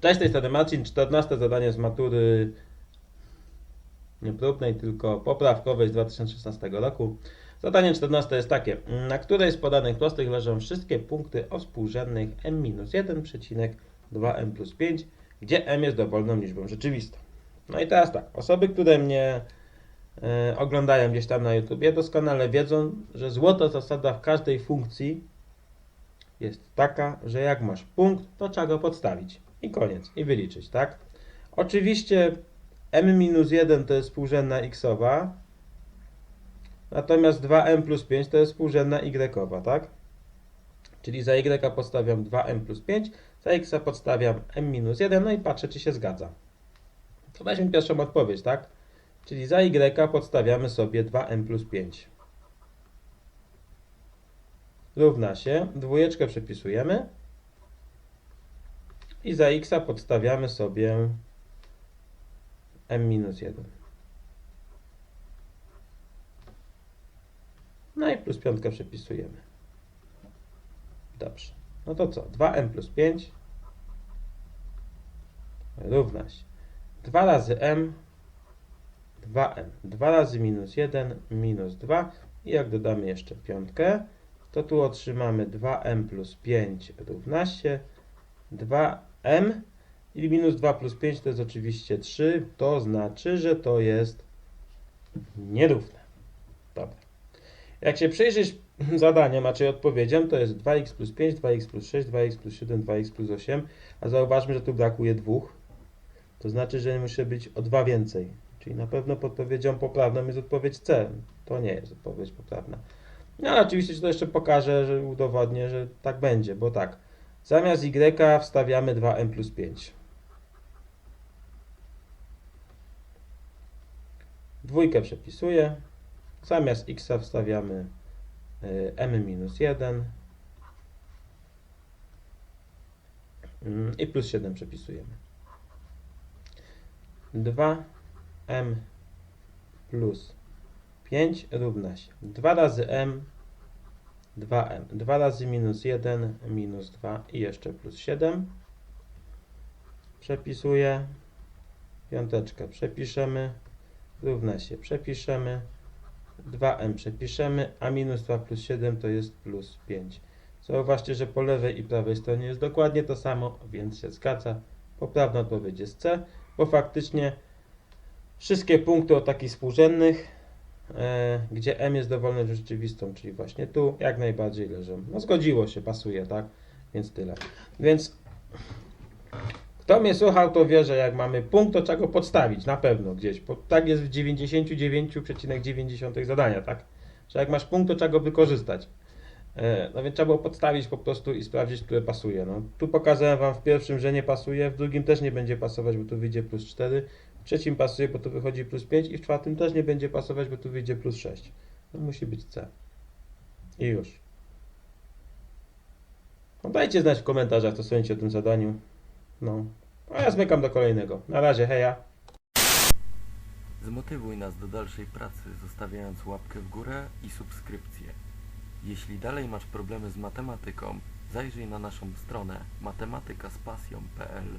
Cześć, tej strony Marcin. 14 zadanie z matury nie próbnej, tylko poprawkowej z 2016 roku. Zadanie 14 jest takie. Na której z podanych prostych leżą wszystkie punkty o współrzędnych m-1,2m plus 5, gdzie m jest dowolną liczbą rzeczywistą. No i teraz tak. Osoby, które mnie e, oglądają gdzieś tam na YouTubie, doskonale wiedzą, że złota zasada w każdej funkcji jest taka, że jak masz punkt, to trzeba go podstawić. I koniec. I wyliczyć, tak? Oczywiście m-1 to jest współrzędna xowa, natomiast 2m plus 5 to jest współrzędna y, tak? Czyli za y podstawiam 2m plus 5, za x podstawiam m-1, no i patrzę, czy się zgadza. To weźmy pierwszą odpowiedź, tak? Czyli za y podstawiamy sobie 2m plus 5 równa się, dwójeczkę przepisujemy i za x podstawiamy sobie m-1. No i plus piątkę przepisujemy. Dobrze. No to co? 2m plus 5 równa się 2 razy m 2m. 2 razy minus 1 minus 2 i jak dodamy jeszcze piątkę, to tu otrzymamy 2m plus 5 równa się 2m i minus 2 plus 5 to jest oczywiście 3, to znaczy, że to jest nierówne. Dobra. Jak się przyjrzysz zadaniom, a czyli odpowiedziom, to jest 2x plus 5, 2x plus 6, 2x plus 7, 2x plus 8, a zauważmy, że tu brakuje dwóch. To znaczy, że muszę być o 2 więcej. Czyli na pewno podpowiedzią poprawną jest odpowiedź C. To nie jest odpowiedź poprawna. No oczywiście ci to jeszcze pokażę, że udowodnię, że tak będzie, bo tak. Zamiast y wstawiamy 2m plus 5. Dwójkę przepisuję. Zamiast x wstawiamy y, m minus 1. Mm, I plus 7 przepisujemy. 2m plus 5 równa się 2 razy m 2m. 2 razy minus 1 minus 2 i jeszcze plus 7. Przepisuję. Piąteczkę przepiszemy. Równa się przepiszemy. 2m przepiszemy, a minus 2 plus 7 to jest plus 5. Zauważcie, że po lewej i prawej stronie jest dokładnie to samo, więc się zgadza. Poprawna odpowiedź jest C, bo faktycznie wszystkie punkty o takich współrzędnych gdzie m jest dowolną rzeczywistą, czyli właśnie tu, jak najbardziej leżą. No zgodziło się, pasuje, tak? Więc tyle. Więc kto mnie słuchał, to wie, że jak mamy punkt, to trzeba go podstawić, na pewno gdzieś. Tak jest w 99,9 zadania, tak? Że jak masz punkt, to trzeba go wykorzystać. E, No więc trzeba było podstawić po prostu i sprawdzić, które pasuje. No, tu pokazałem Wam w pierwszym, że nie pasuje, w drugim też nie będzie pasować, bo tu wyjdzie plus 4, w trzecim pasuje, bo tu wychodzi plus 5 i w czwartym też nie będzie pasować, bo tu wyjdzie plus 6. To musi być C. I już. No dajcie znać w komentarzach, co sądzicie o tym zadaniu. No. A ja zmykam do kolejnego. Na razie, heja. Zmotywuj nas do dalszej pracy, zostawiając łapkę w górę i subskrypcję. Jeśli dalej masz problemy z matematyką, zajrzyj na naszą stronę matematykaspasją.pl